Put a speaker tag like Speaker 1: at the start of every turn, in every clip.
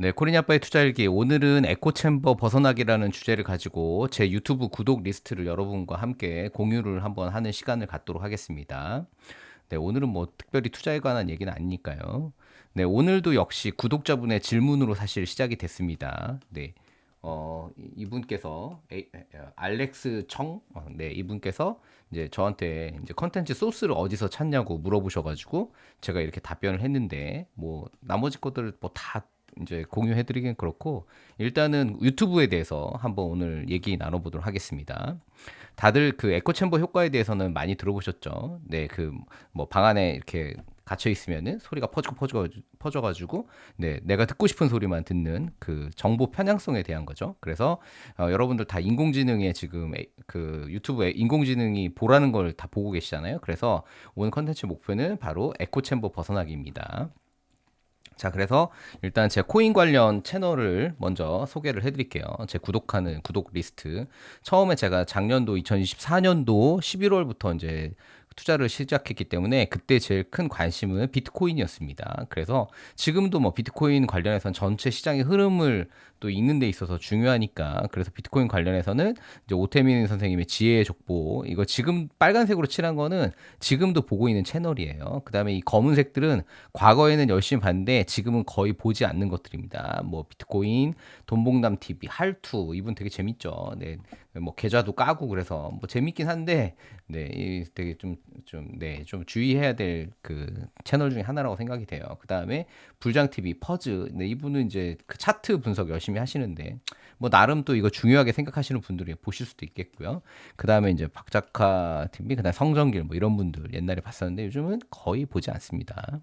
Speaker 1: 네, 코리니 아빠의 투자 일기 오늘은 에코 챔버 벗어나기라는 주제를 가지고 제 유튜브 구독 리스트를 여러분과 함께 공유를 한번 하는 시간을 갖도록 하겠습니다. 네, 오늘은 뭐 특별히 투자에 관한 얘기는 아니니까요. 네, 오늘도 역시 구독자분의 질문으로 사실 시작이 됐습니다. 네. 어, 이분께서 에, 에, 알렉스 청, 어, 네, 이분께서 이제 저한테 이제 컨텐츠 소스를 어디서 찾냐고 물어보셔 가지고 제가 이렇게 답변을 했는데 뭐 나머지 것들을 뭐다 이제 공유해드리긴 그렇고 일단은 유튜브에 대해서 한번 오늘 얘기 나눠보도록 하겠습니다. 다들 그 에코 챔버 효과에 대해서는 많이 들어보셨죠? 네, 그 뭐 방 안에 이렇게 갇혀 있으면은 소리가 퍼지고 퍼져 퍼져가지고 네 내가 듣고 싶은 소리만 듣는 그 정보 편향성에 대한 거죠. 그래서 어, 여러분들 다 인공지능에 지금 에, 그 유튜브에 인공지능이 보라는 걸 다 보고 계시잖아요. 그래서 오늘 컨텐츠 목표는 바로 에코 챔버 벗어나기입니다. 자, 그래서 일단 제 코인 관련 채널을 먼저 소개를 해드릴게요. 제 구독하는 구독 리스트. 처음에 제가 작년도 2024년도 11월부터 이제 투자를 시작했기 때문에 그때 제일 큰 관심은 비트코인이었습니다. 그래서 지금도 뭐 비트코인 관련해서는 전체 시장의 흐름을 또 읽는 데 있어서 중요하니까 그래서 비트코인 관련해서는 이제 오태민 선생님의 지혜의 족보 이거 지금 빨간색으로 칠한 거는 지금도 보고 있는 채널이에요. 그다음에 이 검은색들은 과거에는 열심히 봤는데 지금은 거의 보지 않는 것들입니다. 뭐 비트코인, 돈봉담 TV, 할투 이분 되게 재밌죠. 네. 뭐 계좌도 까고 그래서 뭐 재밌긴 한데 네, 되게 좀 좀 네, 좀 주의해야 될 그 채널 중에 하나라고 생각이 돼요. 그 다음에 불장 TV 퍼즈 네, 이분은 이제 그 차트 분석 열심히 하시는데 뭐 나름 또 이거 중요하게 생각하시는 분들이 보실 수도 있겠고요. 그 다음에 이제 박작화 TV, 그 다음 성정길 뭐 이런 분들 옛날에 봤었는데 요즘은 거의 보지 않습니다.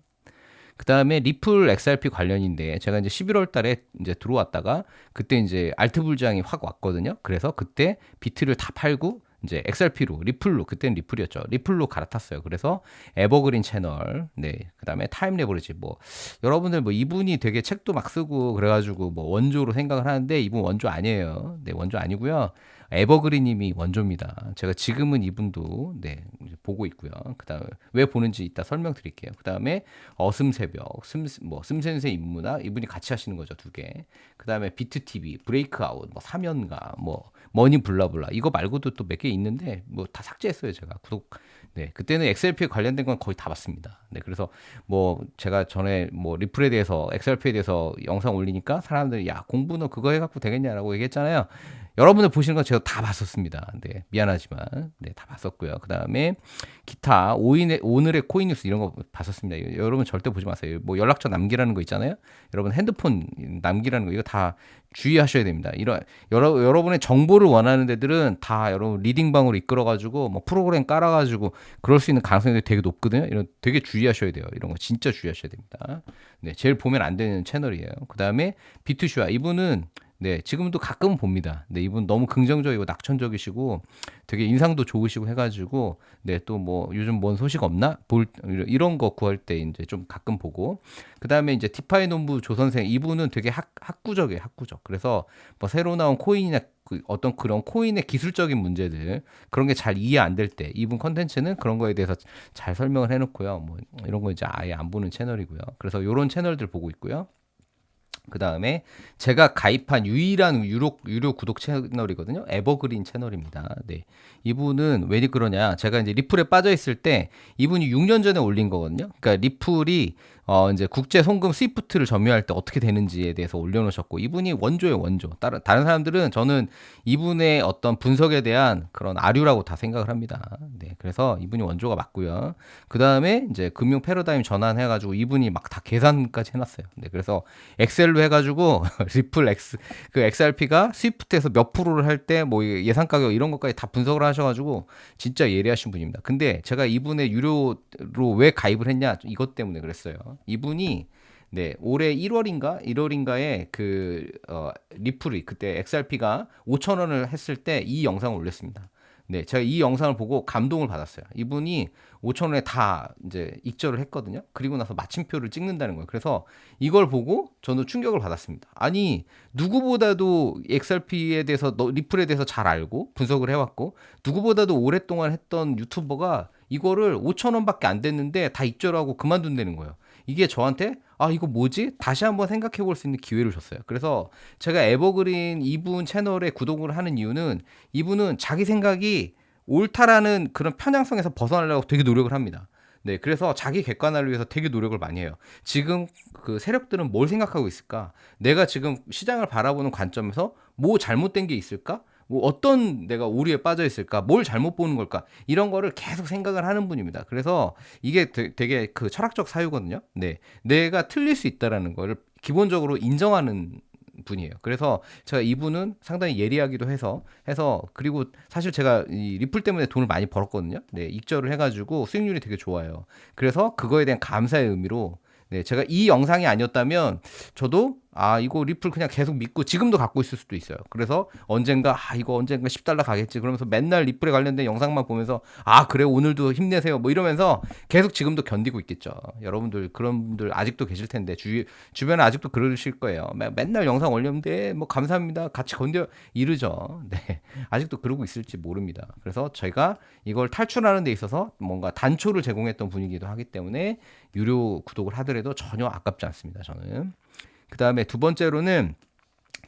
Speaker 1: 그 다음에 리플 XRP 관련인데 제가 이제 11월 달에 이제 들어왔다가 그때 이제 알트 불장이 확 왔거든요. 그래서 그때 비트를 다 팔고 이제 XRP로 리플로 그때는 리플이었죠. 리플로 갈아탔어요. 그래서 에버그린 채널, 네, 그다음에 타임 레버리지 뭐 여러분들 뭐 이분이 되게 책도 막 쓰고 그래가지고 뭐 원조로 생각을 하는데 이분 원조 아니에요. 네, 원조 아니고요. 에버그린님이 원조입니다. 제가 지금은 이분도 네 보고 있고요. 그다음 에왜 보는지 이따 설명드릴게요. 그다음에 어슴 새벽, 슴뭐 슴센세 임무나 이분이 같이 하시는 거죠 두 개. 그다음에 비트 TV, 브레이크아웃, 뭐 사면가, 뭐 머니 블라블라 이거 말고도 또 몇 개 있는데 뭐 다 삭제했어요 제가 구독. 네 그때는 XRP 관련된 건 거의 다 봤습니다. 네 그래서 뭐 제가 전에 뭐 리플에 대해서 XRP에 대해서 영상 올리니까 사람들이 야 공부는 그거 해갖고 되겠냐라고 얘기했잖아요. 여러분들 보시는 거 제가 다 봤었습니다. 네, 미안하지만 네, 다 봤었고요. 그 다음에 기타 오인의, 오늘의 코인 뉴스 이런 거 봤었습니다. 여러분 절대 보지 마세요. 뭐 연락처 남기라는 거 있잖아요. 여러분 핸드폰 남기라는 거 이거 다 주의하셔야 됩니다. 이런 여러 여러분의 정보를 원하는 데들은 다 여러분 리딩방으로 이끌어가지고 뭐 프로그램 깔아가지고 그럴 수 있는 가능성이 되게 높거든요. 이런 되게 주의하셔야 돼요. 이런 거 진짜 주의하셔야 됩니다. 네, 제일 보면 안 되는 채널이에요. 그 다음에 비투슈아 이분은 네, 지금도 가끔 봅니다. 네, 이분 너무 긍정적이고 낙천적이시고 되게 인상도 좋으시고 해가지고 네, 또 뭐 요즘 뭔 소식 없나? 볼 이런 거 구할 때 이제 좀 가끔 보고 그 다음에 이제 디파이 논부 조 선생 이분은 되게 학, 학구적이에요, 학구적. 그래서 뭐 새로 나온 코인이나 그 어떤 그런 코인의 기술적인 문제들 그런 게 잘 이해 안 될 때 이분 컨텐츠는 그런 거에 대해서 잘 설명을 해놓고요. 뭐 이런 거 이제 아예 안 보는 채널이고요. 그래서 이런 채널들 보고 있고요. 그 다음에 제가 가입한 유일한 유료, 유료 구독 채널이거든요. 에버그린 채널입니다. 네. 이분은 왜 그러냐. 제가 이제 리플에 빠져있을 때 이분이 6년 전에 올린 거거든요. 그러니까 리플이 어 이제 국제 송금 스위프트를 점유할 때 어떻게 되는지에 대해서 올려놓으셨고 이분이 원조예요 원조. 다른 다른 사람들은 저는 이분의 어떤 분석에 대한 그런 아류라고 다 생각을 합니다. 네, 그래서 이분이 원조가 맞고요. 그 다음에 이제 금융 패러다임 전환해가지고 이분이 막 다 계산까지 해놨어요. 네, 그래서 엑셀로 해가지고 리플 X 그 XRP가 스위프트에서 몇 프로를 할 때 뭐 예상 가격 이런 것까지 다 분석을 하셔가지고 진짜 예리하신 분입니다. 근데 제가 이분의 유료로 왜 가입을 했냐 이것 때문에 그랬어요. 이분이 네, 올해 1월인가 1월인가에 그 어, 리플이 그때 XRP가 5천 원을 했을 때 이 영상을 올렸습니다. 네, 제가 이 영상을 보고 감동을 받았어요. 이분이 5천 원에 다 이제 익절을 했거든요. 그리고 나서 마침표를 찍는다는 거예요. 그래서 이걸 보고 저는 충격을 받았습니다. 아니 누구보다도 XRP에 대해서 리플에 대해서 잘 알고 분석을 해왔고 누구보다도 오랫동안 했던 유튜버가 이거를 5천 원밖에 안 됐는데 다 익절하고 그만둔다는 거예요. 이게 저한테 아 이거 뭐지? 다시 한번 생각해 볼 수 있는 기회를 줬어요. 그래서 제가 에버그린 이분 채널에 구독을 하는 이유는 이분은 자기 생각이 옳다라는 그런 편향성에서 벗어나려고 되게 노력을 합니다. 네, 그래서 자기 객관화를 위해서 되게 노력을 많이 해요. 지금 그 세력들은 뭘 생각하고 있을까? 내가 지금 시장을 바라보는 관점에서 뭐 잘못된 게 있을까? 뭐 어떤 내가 오류에 빠져 있을까? 뭘 잘못 보는 걸까? 이런 거를 계속 생각을 하는 분입니다. 그래서 이게 되- 되게 그 철학적 사유거든요. 네. 내가 틀릴 수 있다라는 거를 기본적으로 인정하는 분이에요. 그래서 제가 이분은 상당히 예리하기도 해서 해서 그리고 사실 제가 이 리플 때문에 돈을 많이 벌었거든요. 네, 익절을 해가지고 수익률이 되게 좋아요. 그래서 그거에 대한 감사의 의미로 네, 제가 이 영상이 아니었다면 저도 아 이거 리플 그냥 계속 믿고 지금도 갖고 있을 수도 있어요. 그래서 언젠가 아 이거 언젠가 10달러 가겠지. 그러면서 맨날 리플에 관련된 영상만 보면서 아 그래 오늘도 힘내세요. 뭐 이러면서 계속 지금도 견디고 있겠죠. 여러분들 그런 분들 아직도 계실 텐데 주 주변에 아직도 그러실 거예요. 매- 맨날 영상 올렸는데 뭐 감사합니다. 같이 건져 이르죠. 네. 아직도 그러고 있을지 모릅니다. 그래서 저희가 이걸 탈출하는 데 있어서 뭔가 단초를 제공했던 분이기도 하기 때문에 유료 구독을 하더라도 전혀 아깝지 않습니다. 저는. 그 다음에 두 번째로는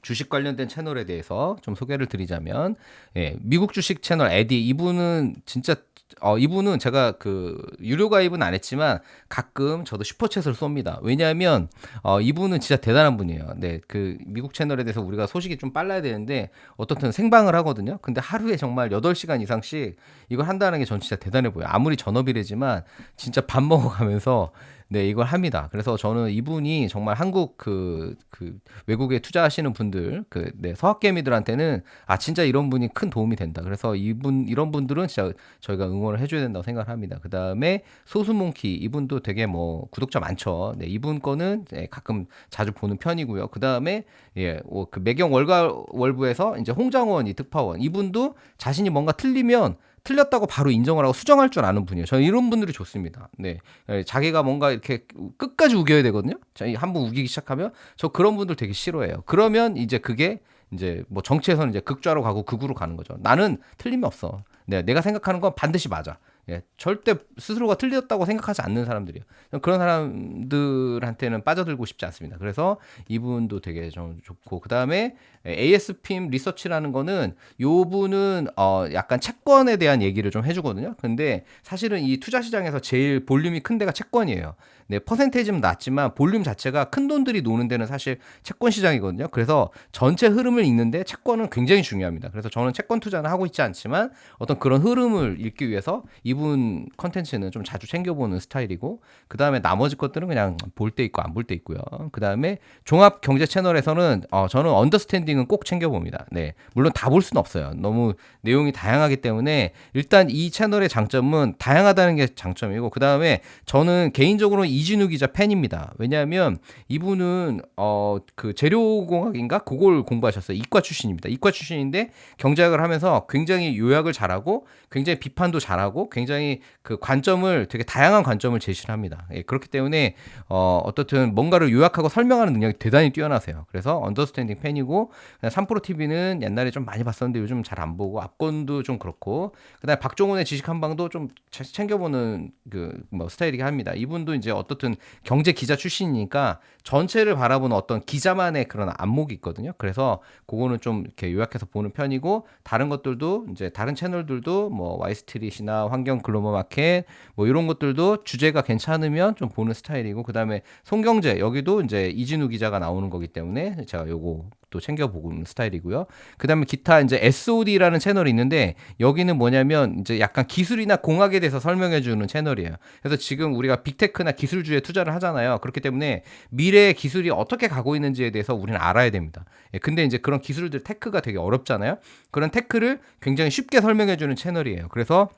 Speaker 1: 주식 관련된 채널에 대해서 좀 소개를 드리자면, 예, 미국 주식 채널 에디 이분은 진짜 어 이분은 제가 그 유료 가입은 안 했지만 가끔 저도 슈퍼챗을 쏩니다. 왜냐하면 어 이분은 진짜 대단한 분이에요. 네, 그 미국 채널에 대해서 우리가 소식이 좀 빨라야 되는데 어떻든 생방을 하거든요. 근데 하루에 정말 8시간 이상씩 이걸 한다는 게 전 진짜 대단해 보여요. 아무리 전업이래지만 진짜 밥 먹어가면서 네, 이걸 합니다. 그래서 저는 이분이 정말 한국 그, 그 외국에 투자하시는 분들, 그, 네, 서학개미들한테는 아, 진짜 이런 분이 큰 도움이 된다. 그래서 이분, 이런 분들은 진짜 저희가 응원을 해줘야 된다고 생각을 합니다. 그 다음에 소수몽키, 이분도 되게 뭐 구독자 많죠. 네, 이분 거는 네, 가끔 자주 보는 편이고요. 그 다음에 예, 어, 그 매경 월가 월부에서 이제 홍장원 이 특파원, 이분도 자신이 뭔가 틀리면 틀렸다고 바로 인정을 하고 수정할 줄 아는 분이에요. 저는 이런 분들이 좋습니다. 네. 예, 자기가 뭔가 이렇게 끝까지 우겨야 되거든요. 한번 우기기 시작하면 저 그런 분들 되게 싫어해요. 그러면 이제 그게 이제 뭐 정치에서는 이제 극좌로 가고 극우로 가는 거죠. 나는 틀림이 없어. 네, 내가 생각하는 건 반드시 맞아. 예, 절대 스스로가 틀렸다고 생각하지 않는 사람들이에요. 그런 사람들한테는 빠져들고 싶지 않습니다. 그래서 이분도 되게 좀 좋고 그 다음에 ASPIM 리서치라는 거는 요 분은 어 약간 채권에 대한 얘기를 좀 해주거든요. 근데 사실은 이 투자 시장에서 제일 볼륨이 큰 데가 채권이에요. 네, 퍼센테이지는 낮지만 볼륨 자체가 큰 돈들이 노는 데는 사실 채권 시장이거든요. 그래서 전체 흐름을 읽는데 채권은 굉장히 중요합니다. 그래서 저는 채권 투자는 하고 있지 않지만 어떤 그런 흐름을 읽기 위해서 이분 컨텐츠는 좀 자주 챙겨보는 스타일이고 그 다음에 나머지 것들은 그냥 볼 때 있고 안 볼 때 있고요. 그 다음에 종합 경제 채널에서는 어, 저는 언더스탠딩은 꼭 챙겨봅니다. 네, 물론 다 볼 수는 없어요. 너무 내용이 다양하기 때문에 일단 이 채널의 장점은 다양하다는 게 장점이고 그 다음에 저는 개인적으로 이 진우 기자 팬입니다. 왜냐하면 이분은 어 그 재료공학인가 그걸 공부하셨어요. 이과 출신입니다. 이과 출신인데 경제학을 하면서 굉장히 요약을 잘하고 굉장히 비판도 잘하고 굉장히 그 관점을 되게 다양한 관점을 제시를 합니다. 예, 그렇기 때문에 어 어떻든 뭔가를 요약하고 설명하는 능력이 대단히 뛰어나세요. 그래서 언더스탠딩 팬이고 삼프로 TV는 옛날에 좀 많이 봤었는데 요즘 잘 안 보고 압권도 좀 그렇고 그다음에 박종훈의 지식 한 방도 좀 챙겨보는 그 뭐 스타일이긴 합니다. 이분도 이제 어 떻든 경제 기자 출신이니까 전체를 바라보는 어떤 기자만의 그런 안목이 있거든요. 그래서 그거는 좀 이렇게 요약해서 보는 편이고 다른 것들도 이제 다른 채널들도 뭐 와이스트릿이나 환경 글로벌 마켓 뭐 이런 것들도 주제가 괜찮으면 좀 보는 스타일이고 그다음에 송경제 여기도 이제 이진우 기자가 나오는 거기 때문에 제가 요거 또 챙겨보는 스타일이고요. 그다음에 기타 이제 SOD라는 채널이 있는데 여기는 뭐냐면 이제 약간 기술이나 공학에 대해서 설명해 주는 채널이에요. 그래서 지금 우리가 빅테크나 기술주에 투자를 하잖아요. 그렇기 때문에 미래의 기술이 어떻게 가고 있는지에 대해서 우리는 알아야 됩니다. 예, 근데 이제 그런 기술들 테크가 되게 어렵잖아요. 그런 테크를 굉장히 쉽게 설명해 주는 채널이에요. 그래서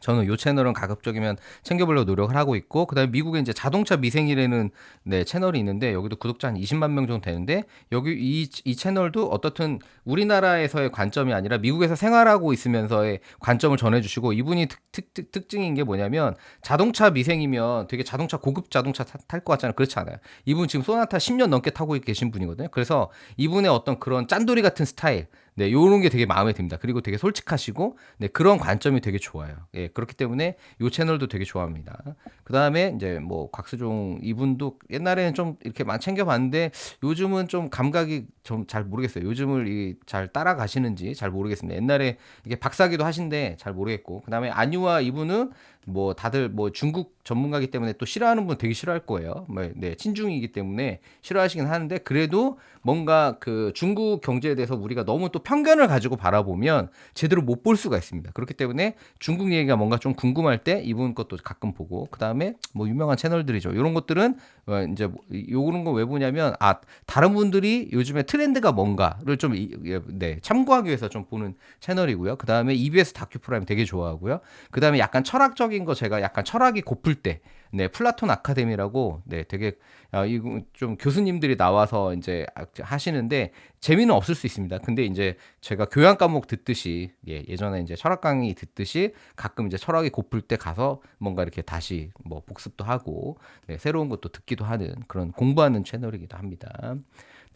Speaker 1: 저는 요 채널은 가급적이면 챙겨보려고 노력을 하고 있고 그다음에 미국에 이제 자동차 미생이라는 네 채널이 있는데 여기도 구독자 한 20만 명 정도 되는데 여기 이, 이 채널도 어떻든 우리나라에서의 관점이 아니라 미국에서 생활하고 있으면서의 관점을 전해주시고 이분이 특, 특, 특, 특징인 게 뭐냐면 자동차 미생이면 되게 자동차 고급 자동차 탈 것 같잖아요 그렇지 않아요 이분 지금 소나타 10년 넘게 타고 계신 분이거든요 그래서 이분의 어떤 그런 짠돌이 같은 스타일 네, 요런 게 되게 마음에 듭니다. 그리고 되게 솔직하시고, 네, 그런 관점이 되게 좋아요. 예, 그렇기 때문에 요 채널도 되게 좋아합니다. 그 다음에 이제 뭐 곽수종 이분도 옛날에는 좀 이렇게 많이 챙겨봤는데 요즘은 좀 감각이 좀 잘 모르겠어요. 요즘을 이 잘 따라가시는지 잘 모르겠습니다. 옛날에 이게 박사기도 하신데 잘 모르겠고 그 다음에 안유아 이분은 뭐 다들 뭐 중국 전문가기 때문에 또 싫어하는 분 되게 싫어할 거예요. 뭐, 네, 친중이기 때문에 싫어하시긴 하는데 그래도 뭔가 그 중국 경제에 대해서 우리가 너무 또 편견을 가지고 바라보면 제대로 못 볼 수가 있습니다. 그렇기 때문에 중국 얘기가 뭔가 좀 궁금할 때 이분 것도 가끔 보고 그 다음에 뭐 유명한 채널들이죠. 이런 것들은 어, 이제 뭐 요런 거 왜 보냐면 아 다른 분들이 요즘에 트렌드가 뭔가를 좀 이- 예, 네, 참고하기 위해서 좀 보는 채널이고요. 그 다음에 EBS 다큐 프라임 되게 좋아하고요. 그 다음에 약간 철학적인 거 제가 약간 철학이 고플 때, 네, 플라톤 아카데미라고, 네, 되게, 아, 이거 좀 교수님들이 나와서 이제 하시는데 재미는 없을 수 있습니다. 근데 이제 제가 교양 과목 듣듯이, 예, 예전에 이제 철학 강의 듣듯이 가끔 이제 철학이 고플 때 가서 뭔가 이렇게 다시 뭐 복습도 하고, 네, 새로운 것도 듣기도 하는 그런 공부하는 채널이기도 합니다.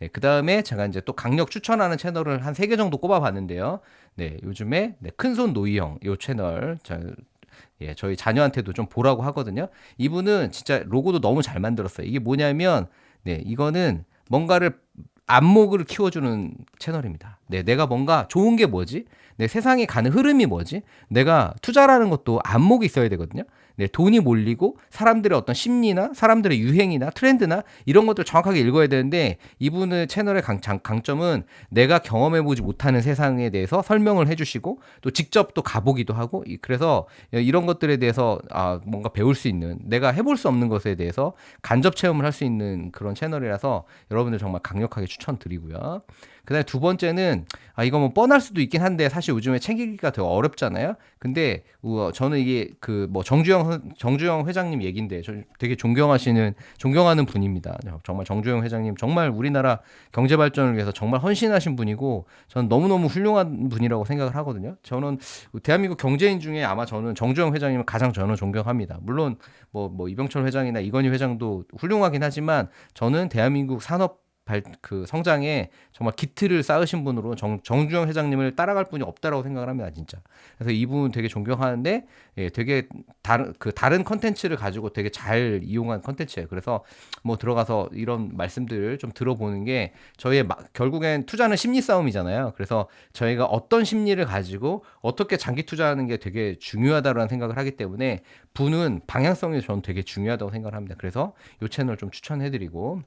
Speaker 1: 네, 그 다음에 제가 이제 또 강력 추천하는 채널을 한 세 개 정도 꼽아봤는데요. 네, 요즘에 네, 큰손 노이형 요 채널 저, 예, 저희 자녀한테도 좀 보라고 하거든요. 이분은 진짜 로고도 너무 잘 만들었어요. 이게 뭐냐면 네, 이거는 뭔가를 안목을 키워주는 채널입니다. 네, 내가 뭔가 좋은 게 뭐지? 네, 세상에 가는 흐름이 뭐지? 내가 투자라는 것도 안목이 있어야 되거든요. 네, 돈이 몰리고 사람들의 어떤 심리나 사람들의 유행이나 트렌드나 이런 것들 정확하게 읽어야 되는데 이분의 채널의 강, 장, 강점은 내가 경험해보지 못하는 세상에 대해서 설명을 해주시고 또 직접 또 가보기도 하고 이- 그래서 이런 것들에 대해서 아, 뭔가 배울 수 있는 내가 해볼 수 없는 것에 대해서 간접 체험을 할 수 있는 그런 채널이라서 여러분들 정말 강력하게 추천드리고요. 그다음에 두 번째는 아 이거 뭐 뻔할 수도 있긴 한데 사실 요즘에 챙기기가 되게 어렵잖아요. 근데 저는 이게 그 뭐 정주영 선- 정주영 회장님 얘긴데 저 되게 존경하시는 존경하는 분입니다. 정말 정주영 회장님 정말 우리나라 경제 발전을 위해서 정말 헌신하신 분이고 저는 너무너무 훌륭한 분이라고 생각을 하거든요. 저는 대한민국 경제인 중에 아마 저는 정주영 회장님을 가장 저는 존경합니다. 물론 뭐, 뭐 이병철 회장이나 이건희 회장도 훌륭하긴 하지만 저는 대한민국 산업 발, 그 성장에 정말 기틀을 쌓으신 분으로 정, 정주영 회장님을 따라갈 분이 없다라고 생각을 합니다, 진짜. 그래서 이분 되게 존경하는데, 예, 되게 다른, 그 다른 컨텐츠를 가지고 되게 잘 이용한 컨텐츠예요. 그래서 뭐 들어가서 이런 말씀들을 좀 들어보는 게 저희의 마- 결국엔 투자는 심리 싸움이잖아요. 그래서 저희가 어떤 심리를 가지고 어떻게 장기 투자하는 게 되게 중요하다라는 생각을 하기 때문에 분은 방향성이 저는 되게 중요하다고 생각을 합니다. 그래서 이 채널 좀 추천해드리고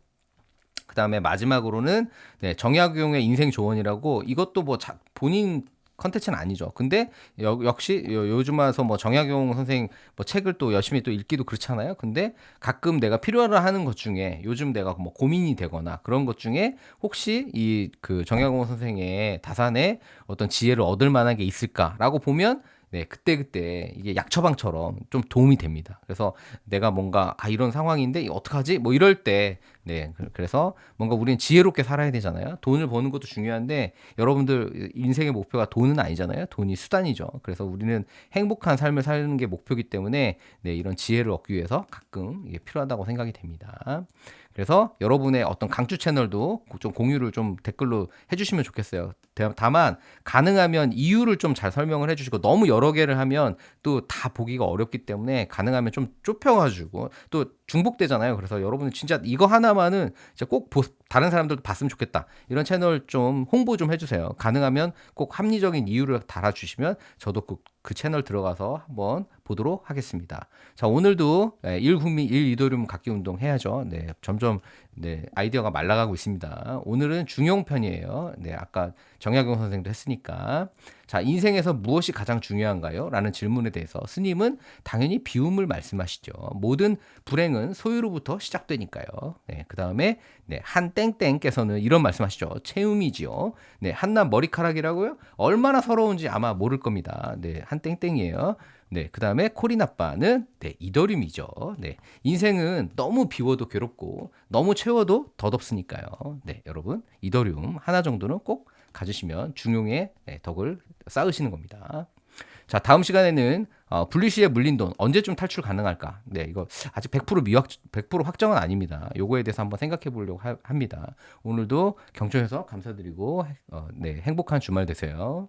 Speaker 1: 그 다음에 마지막으로는 네, 정약용의 인생 조언이라고 이것도 뭐 자, 본인 컨텐츠는 아니죠. 근데 여, 역시 요, 요즘 와서 뭐 정약용 선생 뭐 책을 또 열심히 또 읽기도 그렇잖아요. 근데 가끔 내가 필요로 하는 것 중에 요즘 내가 뭐 고민이 되거나 그런 것 중에 혹시 이 그 정약용 선생의 다산에 어떤 지혜를 얻을 만한 게 있을까라고 보면 네, 그때그때 이게 약 처방처럼 좀 도움이 됩니다. 그래서 내가 뭔가 아 이런 상황인데 어떡하지? 뭐 이럴 때 네, 그- 그래서 뭔가 우리는 지혜롭게 살아야 되잖아요. 돈을 버는 것도 중요한데 여러분들 인생의 목표가 돈은 아니잖아요. 돈이 수단이죠. 그래서 우리는 행복한 삶을 사는 게 목표이기 때문에 네, 이런 지혜를 얻기 위해서 가끔 이게 필요하다고 생각이 됩니다. 그래서 여러분의 어떤 강추 채널도 좀 공유를 좀 댓글로 해주시면 좋겠어요. 다- 다만 가능하면 이유를 좀 잘 설명을 해주시고 너무 여러 개를 하면 또 다 보기가 어렵기 때문에 가능하면 좀 좁혀가지고 또 중복되잖아요. 그래서 여러분은 진짜 이거 하나만은 진짜 꼭 보- 다른 사람들도 봤으면 좋겠다. 이런 채널 좀 홍보 좀 해주세요. 가능하면 꼭 합리적인 이유를 달아주시면 저도 그, 그 채널 들어가서 한번 보도록 하겠습니다. 자 오늘도 예, 1국민 1이도륨 갖기 운동 해야죠. 네 점점 네 아이디어가 말라가고 있습니다. 오늘은 중용 편이에요. 네 아까 정약용 선생도 했으니까 자 인생에서 무엇이 가장 중요한가요? 라는 질문에 대해서 스님은 당연히 비움을 말씀하시죠. 모든 불행은 소유로부터 시작되니까요. 네, 그 다음에 네, 한 땡땡께서는 이런 말씀하시죠. 채움이지요. 네, 한낱 머리카락이라고요? 얼마나 서러운지 아마 모를 겁니다. 네, 한 땡땡이에요. 네, 그 다음에 코리나빠는 네, 이더림이죠. 네, 인생은 너무 비워도 괴롭고 너무 채워도 덧없으니까요. 네, 여러분 이더리움 하나 정도는 꼭 가지시면 중용의 네, 덕을 쌓으시는 겁니다. 자, 다음 시간에는 어, 분리시에 물린 돈 언제쯤 탈출 가능할까? 네, 이거 아직 100% 미확 100% 확정은 아닙니다. 요거에 대해서 한번 생각해 보려고 하- 합니다. 오늘도 경청해서 감사드리고 어, 네, 행복한 주말 되세요.